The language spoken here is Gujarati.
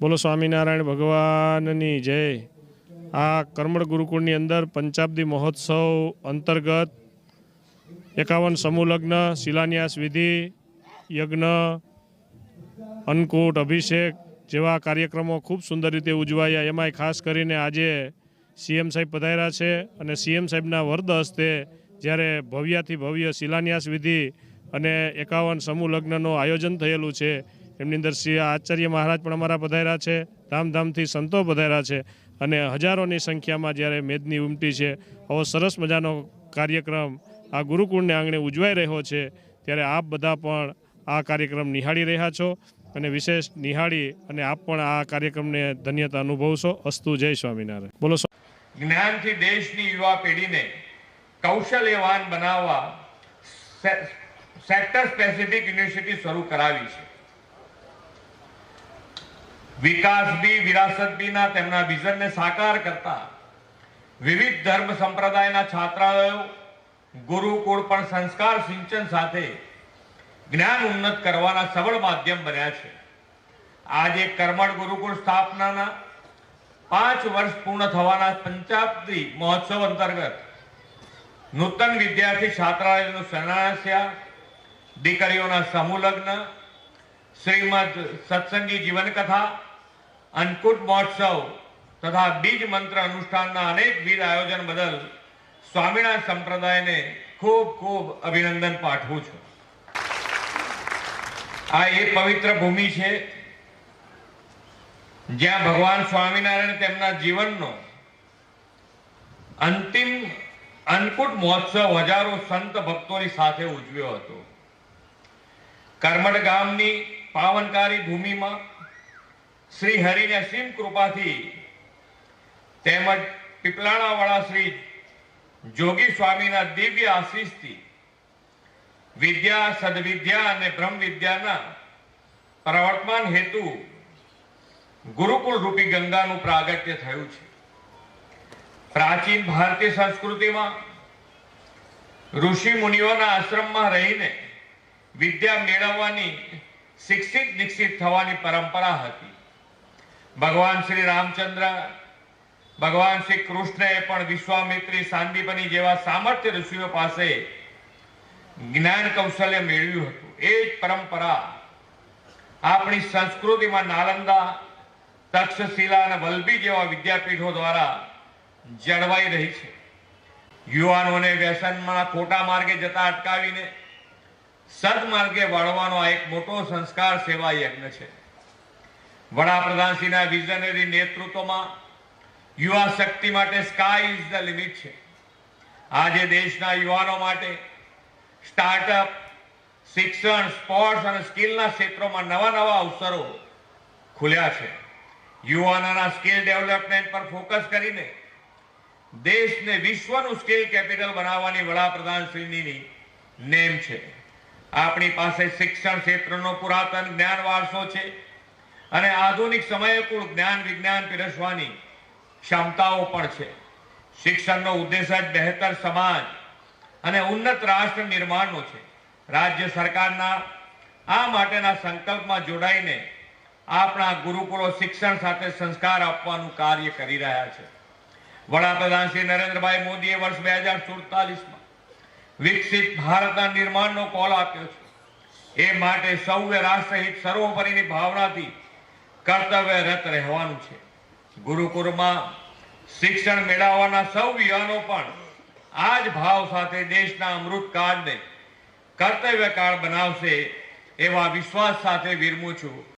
બોલો સ્વામિનારાયણ ભગવાનની જય. આ કરમળ ગુરુકુળની અંદર પંચાબ્દી મહોત્સવ અંતર્ગત એકાવન સમૂહ લગ્ન, શિલાન્યાસ વિધિ, યજ્ઞ, અન્નકૂટ, અભિષેક જેવા કાર્યક્રમો ખૂબ સુંદર રીતે ઉજવાયા. એમાંય ખાસ કરીને આજે સીએમ સાહેબ પધાર્યા છે અને સીએમ સાહેબના વરદ હસ્તે જ્યારે ભવ્યાથી ભવ્ય શિલાન્યાસ વિધિ અને એકાવન સમૂહ લગ્નનું આયોજન થયેલું છે એમની અંદર શ્રી આચાર્ય મહારાજ પણ અમારા પધાર્યા છે, ધામધામથી સંતો પધાર્યા છે અને હજારોની સંખ્યામાં જ્યારે મેદની ઉમટી છે, આવો સરસ મજાનો કાર્યક્રમ આ ગુરુકુળને આંગણે ઉજવાઈ રહ્યો છે, ત્યારે આપ બધા પણ આ કાર્યક્રમ નિહાળી રહ્યા છો અને વિશેષ નિહાળી અને આપ પણ આ કાર્યક્રમને ધન્યતા અનુભવશો. અસ્તુ, જય સ્વામિનારાયણ. બોલો જ્ઞાનથી દેશની યુવા પેઢીને કૌશલ્યવાન બનાવવા સેક્ટર સ્પેસિફિક યુનિવર્સિટી શરૂ કરાવી છે. વિકાસ બી વિરાસત બીના તેમના વિઝનને સાકાર કરતા વિવિધ ધર્મ સંપ્રદાયના છાત્રાલયો, ગુરુકુળ પણ સંસ્કાર સિંચન સાથે જ્ઞાન ઉન્નત કરવાના સબળ માધ્યમ બન્યા છે. આજે કર્મણ ગુરુકુળ સ્થાપનાના પાંચ વર્ષ પૂર્ણ થવાના પંચાબ્દી મહોત્સવ અંતર્ગત નૂતન વિદ્યાર્થી છાત્રાલયનું શરણાસ્યા દીકરીઓના સમૂહ લગ્ન, શ્રીમદ સત્સંગી જીવનકથા અન્નકૂટ મહોત્સવ તથા બીજ મંત્ર અનુષ્ઠાનના અનેકવિધ આયોજન બદલ સ્વામિનારાયણ સંપ્રદાયને ખૂબ ખૂબ અભિનંદન પાઠવું છું. આ એ પવિત્ર ભૂમિ છે જ્યાં ભગવાન સ્વામિનારાયણ તેમના જીવનનો અંતિમ અન્નકૂટ મહોત્સવ હજારો સંત ભક્તોની સાથે ઉજવ્યો હતો. કરમડ ગામની પાવનકારી ભૂમિમાં શ્રી હરિની અસીમ કૃપાથી તેમજ પીપલાણાવાળા શ્રી જોગી સ્વામીના દિવ્ય આશીષથી વિદ્યા, સદવિદ્યા અને બ્રહ્મ વિદ્યાના પ્રવર્તમાન હેતુ ગુરુકુળ રૂપી ગંગાનું પ્રાગટ્ય થયું છે. પ્રાચીન ભારતીય સંસ્કૃતિમાં ઋષિ મુનિઓના આશ્રમમાં રહીને વિદ્યા મેળવવાની શિક્ષિત દીક્ષિત થવાની પરંપરા હતી. ભગવાન શ્રી રામચંદ્ર, ભગવાન શ્રી કૃષ્ણએ પણ વિશ્વામિત્રી સાંદીપની જેવા સામર્થ્ય ઋષિઓ પાસે જ્ઞાન કૌશલ્ય મેળવ્યું હતું. એ જ પરંપરા આપણી સંસ્કૃતિમાં નાલંદા, તક્ષશિલા અને વલ્લભી જેવા વિદ્યાપીઠો દ્વારા જળવાઈ રહી છે. યુવાનોને વ્યસનમાં ખોટા માર્ગે જતા અટકાવીને, સદમાર્ગે વાળવાનો આ એક મોટો સંસ્કાર સેવા યજ્ઞ છે. વડાપ્રધાનશ્રીના વિઝનરી નેતૃત્વમાં યુવા શક્તિ માટે સ્કાય ઇઝ ધ લિમિટ છે. આજે દેશના યુવાનો માટે સ્ટાર્ટઅપ શિક્ષણ સ્પોર્ટ્સ અને સ્કિલના ક્ષેત્રોમાં નવા નવા અવસરો ખુલ્યા છે. યુવાનોના સ્કિલ ડેવલપમેન્ટ પર ફોકસ કરીને દેશને વિશ્વનું સ્કિલ કેપિટલ બનાવવાની વડાપ્રધાનશ્રીની નેમ છે. આપણી પાસે શિક્ષણ ક્ષેત્રનો પુરાતન જ્ઞાન વારસો છે. અને આધુનિક સમયે કુળ જ્ઞાન, વિજ્ઞાન પીરસવાની ક્ષમતાઓ પણ છે. શિક્ષણનો ઉદ્દેશ જ બહેતર સમાજ અને ઉન્નત રાષ્ટ્ર નિર્માણનો છે. રાજ્ય સરકારના આ માટેના સંકલ્પમાં જોડાઈને આપણા ગુરુકુળો શિક્ષણ સાથે સંસ્કાર આપવાનું કાર્ય કરી રહ્યા છે. વડાપ્રધાન શ્રી નરેન્દ્રભાઈ મોદીએ વર્ષ બે હજાર સુડતાલીસમાં વિકસિત ભારતના નિર્માણનો કોલ આપ્યો છે. એ માટે સૌએ રાષ્ટ્રહિત સર્વોપરીની ભાવનાથી કર્તવ્યરત રહેવાનું છે. ગુરુકુળમાં શિક્ષણ મેળવવાના સૌ યુવાનો પણ આ જ ભાવ સાથે દેશના અમૃત કાળને કર્તવ્ય કાળ બનાવશે એવા વિશ્વાસ સાથે વિરમું છું.